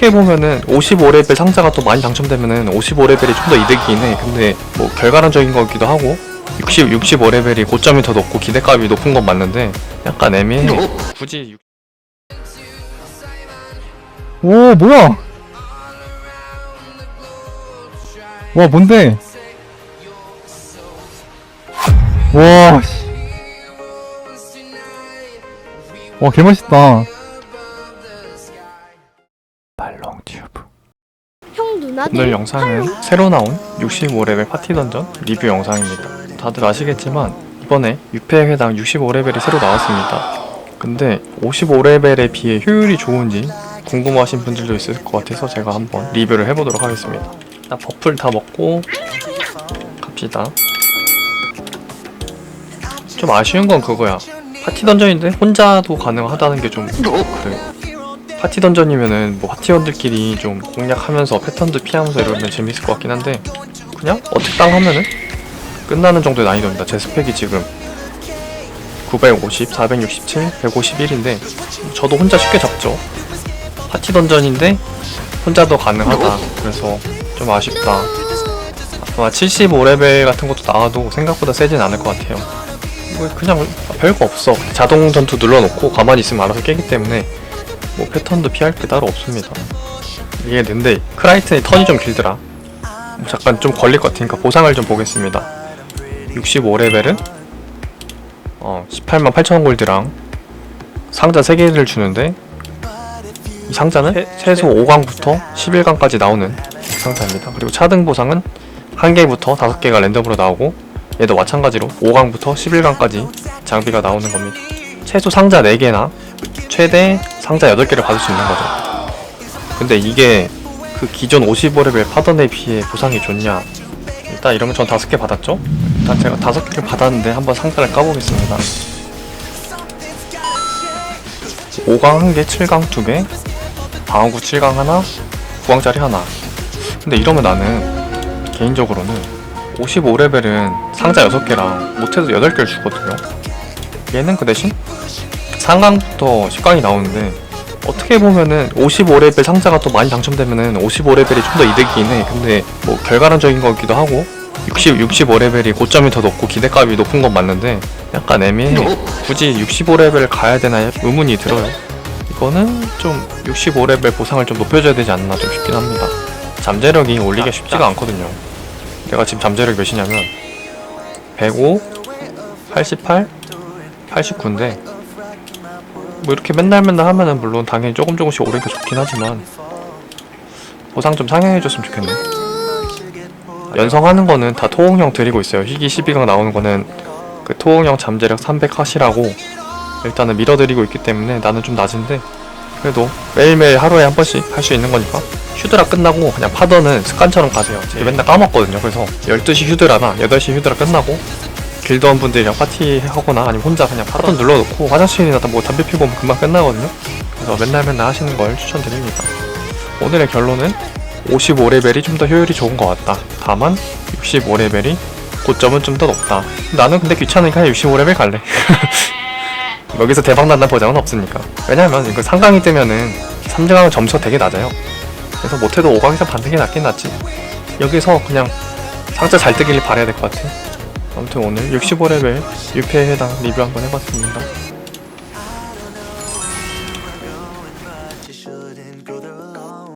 어떻게 보면은 55레벨 상자가 또 많이 당첨되면은 55레벨이 좀 더 이득이긴 해. 근데 뭐 결과론적인 거기도 하고 60, 65레벨이 고점이 더 높고 기대값이 높은 건 맞는데 약간 애매해. 굳이 오 뭐야 와 뭔데 와 씨. 와 개멋있다 발롱 튜브 형 누나들 오늘 영상은 새로 나온 65레벨 파티 던전 리뷰 영상입니다. 다들 아시겠지만 이번에 6패 회당 65레벨이 새로 나왔습니다. 근데 55레벨에 비해 효율이 좋은지 궁금하신 분들도 있을 것 같아서 제가 한번 리뷰를 해보도록 하겠습니다. 일단 버플 다 먹고 갑시다. 좀 아쉬운 건 그거야. 파티 던전인데 혼자도 가능하다는 게 좀 그래. 파티 던전이면은 뭐 파티원들끼리 좀 공략하면서 패턴도 피하면서 이러면 재밌을 것 같긴 한데 그냥 어택 땅 하면은 끝나는 정도의 난이도입니다. 제 스펙이 지금 950, 467, 151인데 저도 혼자 쉽게 잡죠. 파티 던전인데 혼자도 가능하다. 그래서 좀 아쉽다. 아마 75레벨 같은 것도 나와도 생각보다 세진 않을 것 같아요. 뭐 그냥 별거 없어. 자동 전투 눌러놓고 가만히 있으면 알아서 깨기 때문에 뭐 패턴도 피할 게 따로 없습니다. 이게 근데 크라이튼이 턴이 좀 길더라. 잠깐 좀 걸릴 것 같으니까 보상을 좀 보겠습니다. 65레벨은 어 18만 8천원 골드랑 상자 3개를 주는데 이 상자는 최소 5강부터 11강까지 나오는 상자입니다. 그리고 차등 보상은 1개부터 5개가 랜덤으로 나오고 얘도 마찬가지로 5강부터 11강까지 장비가 나오는 겁니다. 최소 상자 4개나 최대 상자 8개를 받을 수 있는 거죠. 근데 이게 그 기존 55레벨 파던에 비해 보상이 좋냐? 일단 이러면 전 5개 받았죠? 일단 제가 5개를 받았는데 한번 상자를 까보겠습니다. 5강 1개, 7강 2개, 방어구 7강 하나, 9강짜리 하나. 근데 이러면 나는 개인적으로는 55레벨은 상자 6개랑 못해도 8개를 주거든요. 얘는 그 대신 3강부터 10강이 나오는데 어떻게 보면은 55레벨 상자가 또 많이 당첨되면은 55레벨이 좀 더 이득이긴 해. 근데 뭐 결과론적인 거기도 하고 60, 65레벨이 고점이 더 높고 기대값이 높은 건 맞는데 약간 애매해. 굳이 65레벨 가야 되나 의문이 들어요. 이거는 좀 65레벨 보상을 좀 높여줘야 되지 않나 좀 싶긴 합니다. 잠재력이 올리기가 쉽지가 않거든요. 내가 지금 잠재력이 몇이냐면 105, 88, 89인데 뭐 이렇게 맨날 맨날 하면은 물론 당연히 조금 조금씩 오르니까 좋긴 하지만 보상 좀 상향해줬으면 좋겠네. 연성하는 거는 다 토홍형 드리고 있어요. 희귀 12강 나오는 거는 그 토홍형 잠재력 300 하시라고 일단은 밀어드리고 있기 때문에 나는 좀 낮은데 그래도 매일매일 하루에 한 번씩 할 수 있는 거니까 휴드라 끝나고 그냥 파더는 습관처럼 가세요. 제가 맨날 까먹거든요. 그래서 12시 휴드라나 8시 휴드라 끝나고 길드원 분들이랑 파티하거나 아니면 혼자 그냥 파던 눌러놓고 화장실이나 뭐 담배 피고 오면 금방 끝나거든요. 그래서 맨날 맨날 하시는 걸 추천드립니다. 오늘의 결론은 55레벨이 좀 더 효율이 좋은 것 같다. 다만 65레벨이 고점은 좀 더 높다. 나는 근데 귀찮으니까 65레벨 갈래. 여기서 대박 난다 보장은 없으니까. 왜냐면 이거 상강이 뜨면은 3등하면 점수가 되게 낮아요. 그래서 못해도 5강에서 반등이 낫긴 낫지. 여기서 그냥 상자 잘 뜨길 바라야 될 것 같아. 아무튼 오늘 65레벨 6패에 해당 리뷰 한번 해봤습니다.